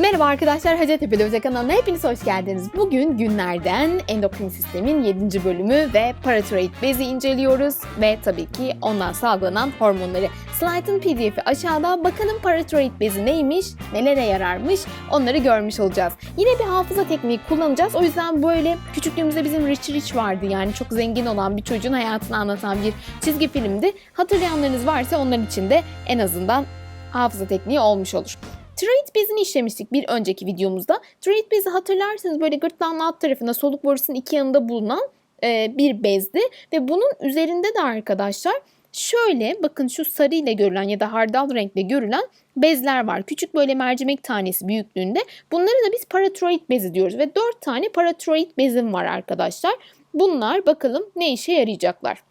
Merhaba arkadaşlar Hacettepe Özel kanalına hepiniz hoş geldiniz. Bugün günlerden endokrin sistemin 7. bölümü ve paratiroid bezi inceliyoruz ve tabii ki ondan salgılanan hormonları. Slide'ın pdf'i aşağıda bakalım paratiroid bezi neymiş, nelere yararmış onları görmüş olacağız. Yine bir hafıza tekniği kullanacağız o yüzden böyle küçüklüğümüzde bizim Rich Rich vardı yani çok zengin olan bir çocuğun hayatını anlatan bir çizgi filmdi. Hatırlayanlarınız varsa onların için de en azından hafıza tekniği olmuş olur. Tiroid bezini işlemiştik bir önceki videomuzda. Tiroid bezi hatırlarsanız böyle gırtlağın alt tarafında soluk borusunun iki yanında bulunan e, bir bezdi. Ve bunun üzerinde de arkadaşlar şöyle bakın şu sarı ile görülen ya da hardal renkle görülen bezler var. Küçük böyle mercimek tanesi büyüklüğünde. Bunları da biz paratiroid bezi diyoruz. Ve 4 tane paratiroid bezim var arkadaşlar. Bunlar bakalım ne işe yarayacaklar.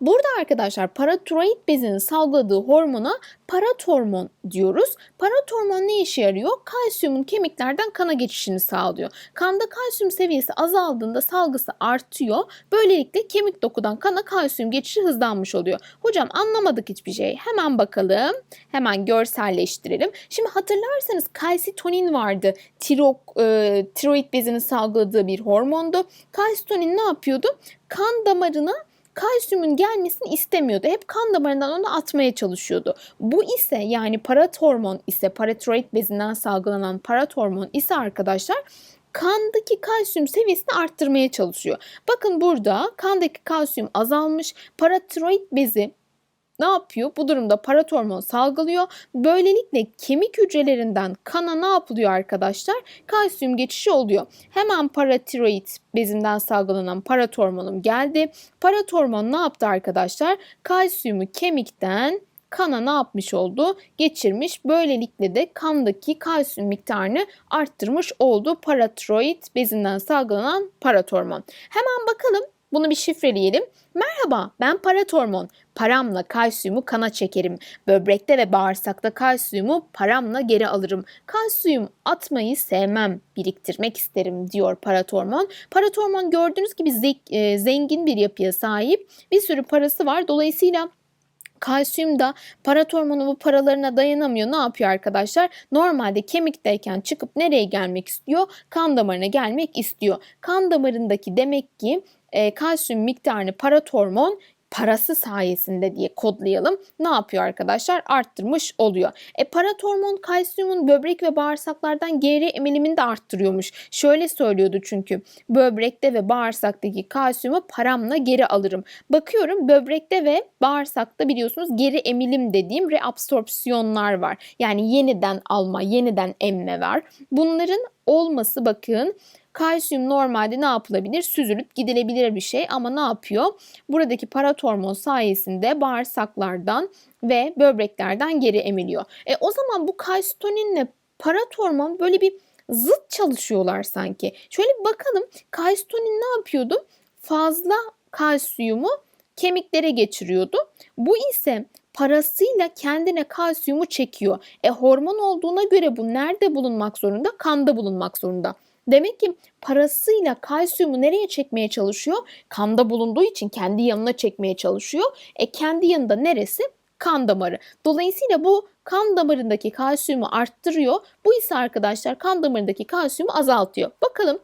Burada arkadaşlar paratiroid bezinin salgıladığı hormona paratormon diyoruz. Paratormon ne işe yarıyor? Kalsiyumun kemiklerden kana geçişini sağlıyor. Kanda kalsiyum seviyesi azaldığında salgısı artıyor. Böylelikle kemik dokudan kana kalsiyum geçişi hızlanmış oluyor. Hocam anlamadık hiçbir şey. Hemen bakalım. Hemen görselleştirelim. Şimdi hatırlarsanız kalsitonin vardı. Tirok, e, tiroid bezinin salgıladığı bir hormondu. Kalsitonin ne yapıyordu? Kan damarına kalsiyumun gelmesini istemiyordu. Hep kan damarından onu atmaya çalışıyordu. Bu ise yani paratormon ise paratiroid bezinden salgılanan paratormon ise arkadaşlar kandaki kalsiyum seviyesini arttırmaya çalışıyor. Bakın burada kandaki kalsiyum azalmış. Paratiroid bezi ne yapıyor? Bu durumda paratormon salgılıyor. Böylelikle kemik hücrelerinden kana ne yapılıyor arkadaşlar? Kalsiyum geçişi oluyor. Hemen paratiroid bezinden salgılanan paratormonum geldi. Paratormon ne yaptı arkadaşlar? Kalsiyumu kemikten kana ne yapmış oldu? Geçirmiş. Böylelikle de kandaki kalsiyum miktarını arttırmış oldu. Paratiroid bezinden salgılanan paratormon. Hemen bakalım bunu bir şifreleyelim. Merhaba ben paratormon. Paramla kalsiyumu kana çekerim. Böbrekte ve bağırsakta kalsiyumu paramla geri alırım. Kalsiyum atmayı sevmem, biriktirmek isterim diyor paratormon. Paratormon gördüğünüz gibi ze- zengin bir yapıya sahip. Bir sürü parası var. Dolayısıyla Kalsiyum da paratormonu bu paralarına dayanamıyor. Ne yapıyor arkadaşlar? Normalde kemikteyken çıkıp nereye gelmek istiyor? Kan damarına gelmek istiyor. Kan damarındaki demek ki e, kalsiyum miktarını paratormon parası sayesinde diye kodlayalım. Ne yapıyor arkadaşlar? Arttırmış oluyor. E paratormon kalsiyumun böbrek ve bağırsaklardan geri emilimini de arttırıyormuş. Şöyle söylüyordu çünkü böbrekte ve bağırsaktaki kalsiyumu paramla geri alırım. Bakıyorum böbrekte ve bağırsakta biliyorsunuz geri emilim dediğim reabsorpsiyonlar var. Yani yeniden alma, yeniden emme var. Bunların olması bakın Kalsiyum normalde ne yapılabilir? Süzülüp gidilebilir bir şey ama ne yapıyor? Buradaki paratormon sayesinde bağırsaklardan ve böbreklerden geri emiliyor. E o zaman bu kalsitoninle paratormon böyle bir zıt çalışıyorlar sanki. Şöyle bir bakalım kalsitonin ne yapıyordu? Fazla kalsiyumu kemiklere geçiriyordu. Bu ise parasıyla kendine kalsiyumu çekiyor. E hormon olduğuna göre bu nerede bulunmak zorunda? Kanda bulunmak zorunda. Demek ki parasıyla kalsiyumu nereye çekmeye çalışıyor? Kanda bulunduğu için kendi yanına çekmeye çalışıyor. E kendi yanında neresi? Kan damarı. Dolayısıyla bu kan damarındaki kalsiyumu arttırıyor. Bu ise arkadaşlar kan damarındaki kalsiyumu azaltıyor. Bakalım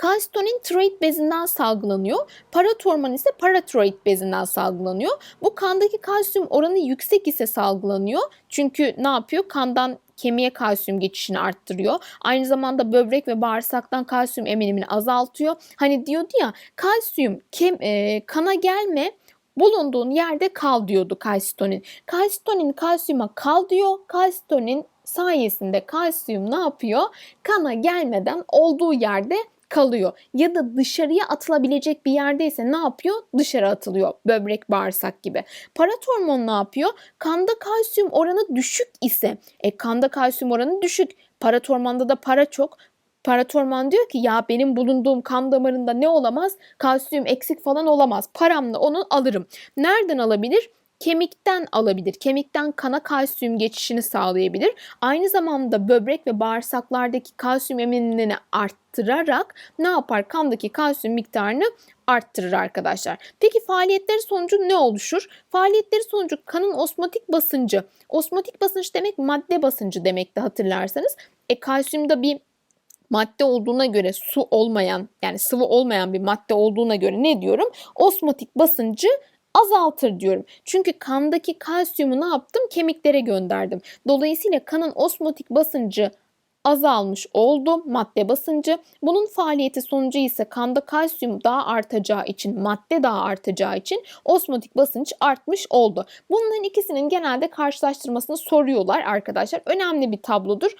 Kalsitonin tiroid bezinden salgılanıyor. Paratormon ise paratiroid bezinden salgılanıyor. Bu kandaki kalsiyum oranı yüksek ise salgılanıyor. Çünkü ne yapıyor? Kandan kemiğe kalsiyum geçişini arttırıyor. Aynı zamanda böbrek ve bağırsaktan kalsiyum emilimini azaltıyor. Hani diyordu ya kalsiyum kem, e, kana gelme bulunduğun yerde kal diyordu kalsitonin. Kalsitonin kalsiyuma kal diyor. Kalsitonin sayesinde kalsiyum ne yapıyor? Kana gelmeden olduğu yerde kalıyor. Ya da dışarıya atılabilecek bir yerdeyse ne yapıyor? Dışarı atılıyor. Böbrek, bağırsak gibi. Paratormon ne yapıyor? Kanda kalsiyum oranı düşük ise, e kanda kalsiyum oranı düşük. Paratormonda da para çok. Paratorman diyor ki ya benim bulunduğum kan damarında ne olamaz? Kalsiyum eksik falan olamaz. Paramla onu alırım. Nereden alabilir? Kemikten alabilir. Kemikten kana kalsiyum geçişini sağlayabilir. Aynı zamanda böbrek ve bağırsaklardaki kalsiyum eminimini arttırarak ne yapar? Kandaki kalsiyum miktarını arttırır arkadaşlar. Peki faaliyetleri sonucu ne oluşur? Faaliyetleri sonucu kanın osmotik basıncı. Osmotik basınç demek madde basıncı demekti hatırlarsanız. E kalsiyumda bir madde olduğuna göre su olmayan yani sıvı olmayan bir madde olduğuna göre ne diyorum? Osmotik basıncı azaltır diyorum. Çünkü kandaki kalsiyumu ne yaptım? Kemiklere gönderdim. Dolayısıyla kanın osmotik basıncı azalmış oldu madde basıncı. Bunun faaliyeti sonucu ise kanda kalsiyum daha artacağı için, madde daha artacağı için osmotik basınç artmış oldu. Bunların ikisinin genelde karşılaştırmasını soruyorlar arkadaşlar. Önemli bir tablodur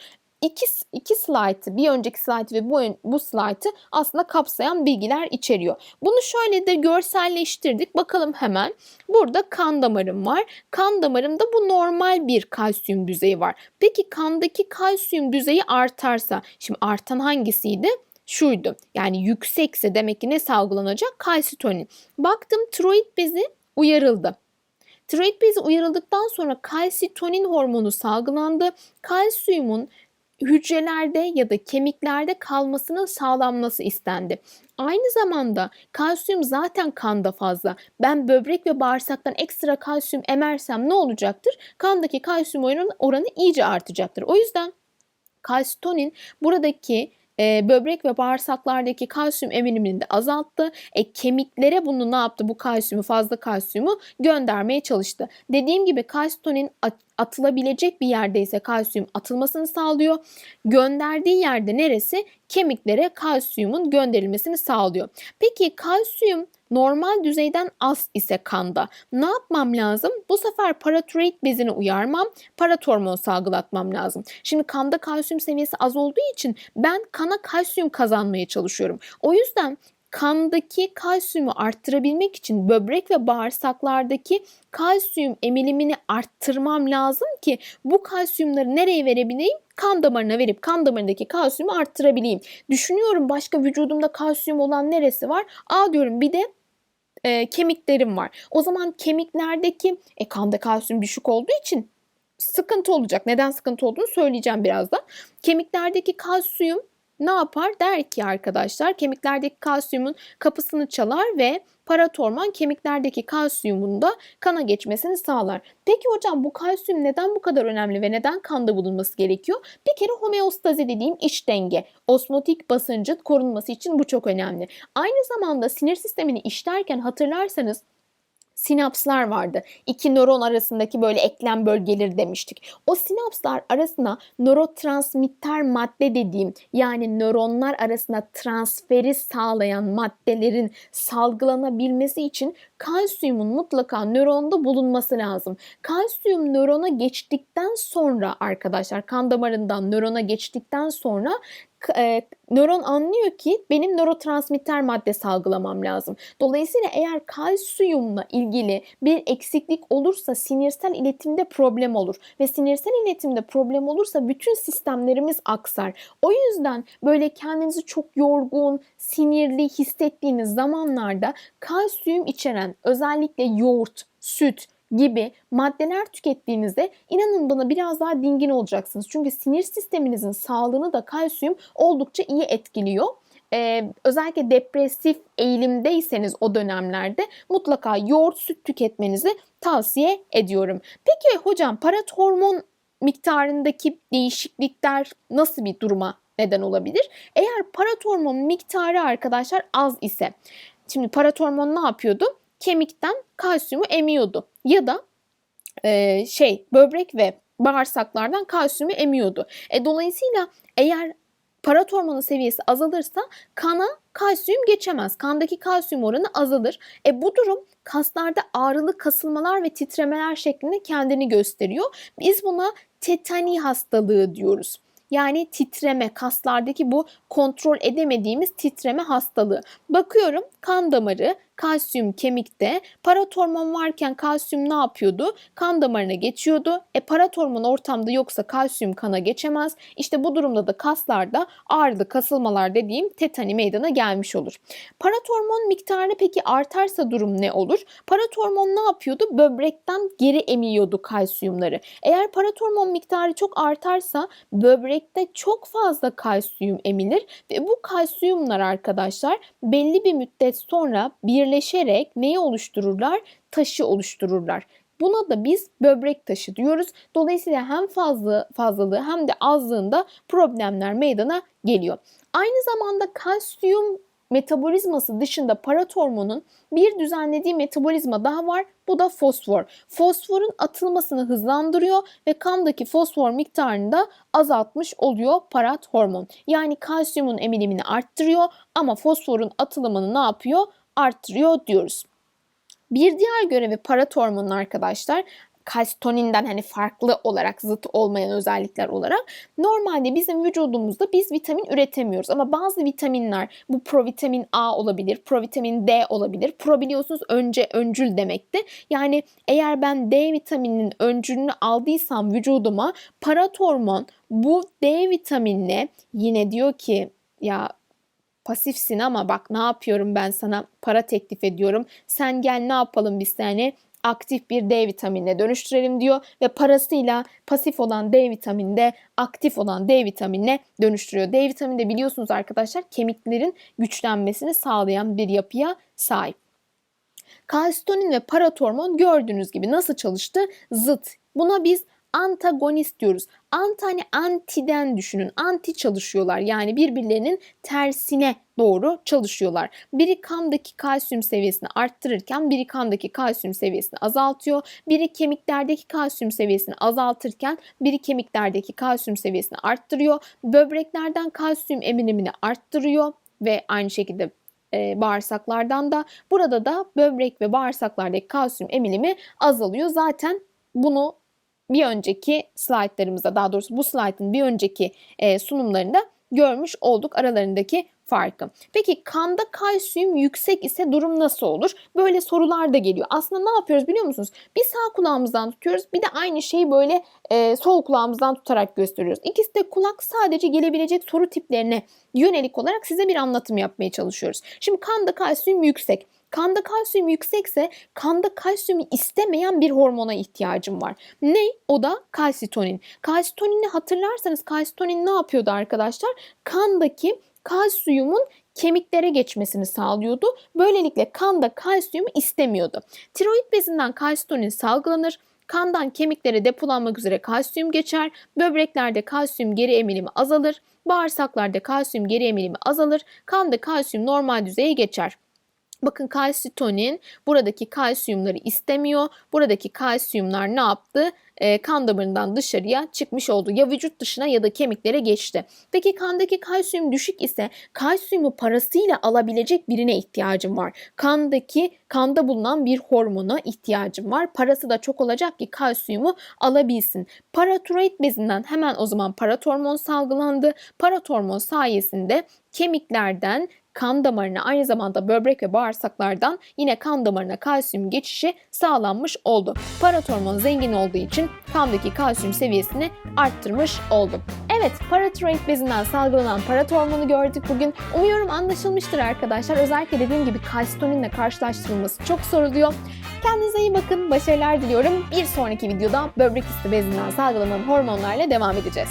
iki, iki slaytı, bir önceki slaytı ve bu, bu slaytı aslında kapsayan bilgiler içeriyor. Bunu şöyle de görselleştirdik. Bakalım hemen. Burada kan damarım var. Kan damarımda bu normal bir kalsiyum düzeyi var. Peki kandaki kalsiyum düzeyi artarsa, şimdi artan hangisiydi? Şuydu. Yani yüksekse demek ki ne salgılanacak? Kalsitonin. Baktım tiroid bezi uyarıldı. Tiroid bezi uyarıldıktan sonra kalsitonin hormonu salgılandı. Kalsiyumun hücrelerde ya da kemiklerde kalmasının sağlanması istendi. Aynı zamanda kalsiyum zaten kanda fazla. Ben böbrek ve bağırsaktan ekstra kalsiyum emersem ne olacaktır? Kandaki kalsiyum oranı, iyice artacaktır. O yüzden kalsitonin buradaki e, böbrek ve bağırsaklardaki kalsiyum eminimini de azalttı. E, kemiklere bunu ne yaptı? Bu kalsiyumu fazla kalsiyumu göndermeye çalıştı. Dediğim gibi kalsitonin atılabilecek bir yerdeyse kalsiyum atılmasını sağlıyor. Gönderdiği yerde neresi? Kemiklere kalsiyumun gönderilmesini sağlıyor. Peki kalsiyum normal düzeyden az ise kanda ne yapmam lazım? Bu sefer paratiroid bezini uyarmam, paratormon salgılatmam lazım. Şimdi kanda kalsiyum seviyesi az olduğu için ben kana kalsiyum kazanmaya çalışıyorum. O yüzden kandaki kalsiyumu arttırabilmek için böbrek ve bağırsaklardaki kalsiyum emilimini arttırmam lazım ki bu kalsiyumları nereye verebileyim? Kan damarına verip kan damarındaki kalsiyumu arttırabileyim. Düşünüyorum başka vücudumda kalsiyum olan neresi var? Aa diyorum bir de e, kemiklerim var. O zaman kemiklerdeki e, kanda kalsiyum düşük olduğu için sıkıntı olacak. Neden sıkıntı olduğunu söyleyeceğim birazdan. Kemiklerdeki kalsiyum ne yapar? Der ki arkadaşlar kemiklerdeki kalsiyumun kapısını çalar ve paratorman kemiklerdeki kalsiyumun da kana geçmesini sağlar. Peki hocam bu kalsiyum neden bu kadar önemli ve neden kanda bulunması gerekiyor? Bir kere homeostazi dediğim iç denge, osmotik basıncın korunması için bu çok önemli. Aynı zamanda sinir sistemini işlerken hatırlarsanız sinapslar vardı. İki nöron arasındaki böyle eklem bölgeleri demiştik. O sinapslar arasına nörotransmitter madde dediğim yani nöronlar arasında transferi sağlayan maddelerin salgılanabilmesi için kalsiyumun mutlaka nöronda bulunması lazım. Kalsiyum nörona geçtikten sonra arkadaşlar kan damarından nörona geçtikten sonra e, nöron anlıyor ki benim nörotransmitter madde salgılamam lazım. Dolayısıyla eğer kalsiyumla ilgili bir eksiklik olursa sinirsel iletimde problem olur ve sinirsel iletimde problem olursa bütün sistemlerimiz aksar. O yüzden böyle kendinizi çok yorgun, sinirli hissettiğiniz zamanlarda kalsiyum içeren özellikle yoğurt, süt, gibi maddeler tükettiğinizde inanın bana biraz daha dingin olacaksınız. Çünkü sinir sisteminizin sağlığını da kalsiyum oldukça iyi etkiliyor. Ee, özellikle depresif eğilimdeyseniz o dönemlerde mutlaka yoğurt süt tüketmenizi tavsiye ediyorum. Peki hocam parat hormon miktarındaki değişiklikler nasıl bir duruma neden olabilir? Eğer parat hormon miktarı arkadaşlar az ise şimdi parat hormon ne yapıyordu? Kemikten kalsiyumu emiyordu ya da e, şey böbrek ve bağırsaklardan kalsiyumu emiyordu. E, dolayısıyla eğer parat hormonu seviyesi azalırsa kana kalsiyum geçemez. Kandaki kalsiyum oranı azalır. E bu durum kaslarda ağrılı kasılmalar ve titremeler şeklinde kendini gösteriyor. Biz buna tetani hastalığı diyoruz. Yani titreme, kaslardaki bu kontrol edemediğimiz titreme hastalığı. Bakıyorum kan damarı kalsiyum kemikte. Paratormon varken kalsiyum ne yapıyordu? Kan damarına geçiyordu. E paratormon ortamda yoksa kalsiyum kana geçemez. İşte bu durumda da kaslarda ağrılı kasılmalar dediğim tetani meydana gelmiş olur. Paratormon miktarı peki artarsa durum ne olur? Paratormon ne yapıyordu? Böbrekten geri emiyordu kalsiyumları. Eğer paratormon miktarı çok artarsa böbrekte çok fazla kalsiyum emilir ve bu kalsiyumlar arkadaşlar belli bir müddet sonra birleşerek neyi oluştururlar? Taşı oluştururlar. Buna da biz böbrek taşı diyoruz. Dolayısıyla hem fazla fazlalığı hem de azlığında problemler meydana geliyor. Aynı zamanda kalsiyum metabolizması dışında paratormonun bir düzenlediği metabolizma daha var. Bu da fosfor. Fosforun atılmasını hızlandırıyor ve kandaki fosfor miktarını da azaltmış oluyor parat hormon. Yani kalsiyumun emilimini arttırıyor ama fosforun atılımını ne yapıyor? Arttırıyor diyoruz. Bir diğer görevi paratormonun arkadaşlar kalsitoninden hani farklı olarak zıt olmayan özellikler olarak normalde bizim vücudumuzda biz vitamin üretemiyoruz ama bazı vitaminler bu provitamin A olabilir, provitamin D olabilir. Pro biliyorsunuz önce öncül demekti. Yani eğer ben D vitamininin öncülünü aldıysam vücuduma paratormon bu D vitaminine yine diyor ki ya pasifsin ama bak ne yapıyorum ben sana para teklif ediyorum. Sen gel ne yapalım biz seni aktif bir D vitaminine dönüştürelim diyor ve parasıyla pasif olan D vitamini de aktif olan D vitaminine dönüştürüyor. D vitamini de biliyorsunuz arkadaşlar kemiklerin güçlenmesini sağlayan bir yapıya sahip. Kalsitonin ve paratormon gördüğünüz gibi nasıl çalıştı? Zıt. Buna biz antagonist diyoruz. Ant hani antiden düşünün. Anti çalışıyorlar. Yani birbirlerinin tersine doğru çalışıyorlar. Biri kandaki kalsiyum seviyesini arttırırken biri kandaki kalsiyum seviyesini azaltıyor. Biri kemiklerdeki kalsiyum seviyesini azaltırken biri kemiklerdeki kalsiyum seviyesini arttırıyor. Böbreklerden kalsiyum emilimini arttırıyor ve aynı şekilde e, bağırsaklardan da burada da böbrek ve bağırsaklardaki kalsiyum emilimi azalıyor. Zaten bunu bir önceki slaytlarımızda daha doğrusu bu slaytın bir önceki e, sunumlarında görmüş olduk aralarındaki farkı. Peki kanda kalsiyum yüksek ise durum nasıl olur? Böyle sorular da geliyor. Aslında ne yapıyoruz biliyor musunuz? Bir sağ kulağımızdan tutuyoruz bir de aynı şeyi böyle e, sol kulağımızdan tutarak gösteriyoruz. İkisi de kulak sadece gelebilecek soru tiplerine yönelik olarak size bir anlatım yapmaya çalışıyoruz. Şimdi kanda kalsiyum yüksek. Kanda kalsiyum yüksekse kanda kalsiyumu istemeyen bir hormona ihtiyacım var. Ne? O da kalsitonin. Kalsitonini hatırlarsanız kalsitonin ne yapıyordu arkadaşlar? Kandaki kalsiyumun kemiklere geçmesini sağlıyordu. Böylelikle kanda kalsiyumu istemiyordu. Tiroid bezinden kalsitonin salgılanır. Kandan kemiklere depolanmak üzere kalsiyum geçer. Böbreklerde kalsiyum geri emilimi azalır. Bağırsaklarda kalsiyum geri emilimi azalır. Kanda kalsiyum normal düzeye geçer. Bakın kalsitonin buradaki kalsiyumları istemiyor. Buradaki kalsiyumlar ne yaptı? E, kan damarından dışarıya çıkmış oldu. Ya vücut dışına ya da kemiklere geçti. Peki kandaki kalsiyum düşük ise kalsiyumu parasıyla alabilecek birine ihtiyacım var. Kandaki kanda bulunan bir hormona ihtiyacım var. Parası da çok olacak ki kalsiyumu alabilsin. Paratiroid bezinden hemen o zaman paratormon salgılandı. Paratormon sayesinde kemiklerden kan damarına aynı zamanda böbrek ve bağırsaklardan yine kan damarına kalsiyum geçişi sağlanmış oldu. Paratormon zengin olduğu için kandaki kalsiyum seviyesini arttırmış oldu. Evet, paratiroid bezinden salgılanan paratormonu gördük bugün. Umuyorum anlaşılmıştır arkadaşlar. Özellikle dediğim gibi kalsitoninle karşılaştırılması çok soruluyor. Kendinize iyi bakın, başarılar diliyorum. Bir sonraki videoda böbrek üstü bezinden salgılanan hormonlarla devam edeceğiz.